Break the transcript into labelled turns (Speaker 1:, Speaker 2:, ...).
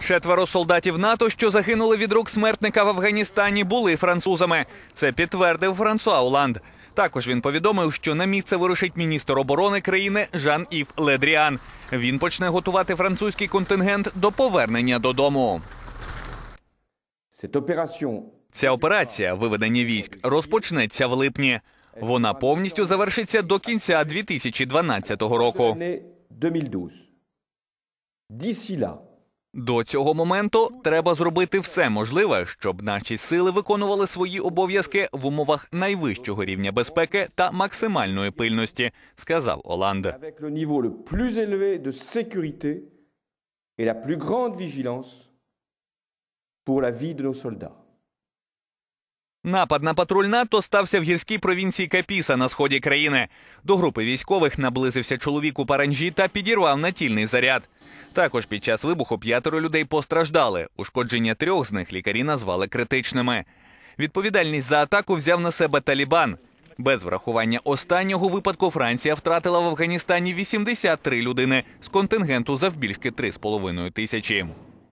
Speaker 1: Четверо солдатів НАТО, що загинули від рук смертника в Афганістані, були французами. Це підтвердив Франсуа Оланд. Також він повідомив, що на місце вирушить міністр оборони країни Жан-Ів Ледріан. Він почне готувати французький контингент до повернення додому. Ця операція виведення військ розпочнеться в липні. Вона повністю завершиться до кінця 2012 року.
Speaker 2: L'année 2012. D'ici là,
Speaker 1: До цього моменту треба зробити все можливе, щоб наші сили виконували свої обов'язки в умовах найвищого рівня безпеки та максимальної пильності, сказав Оланд.
Speaker 2: et la plus pour la vie de nos soldats.
Speaker 1: Напад на патруль НАТО стався в гірській провінції Капіса на сході країни. До групи військових наблизився чоловік у паранджі та підірвав натільний заряд. Також під час вибуху п'ятеро людей постраждали. Ушкодження трьох з них лікарі назвали критичними. Відповідальність за атаку взяв на себе Талібан. Без врахування останнього випадку Франція втратила в Афганістані 83 людини з контингенту завбільшки 3,5 тисячі.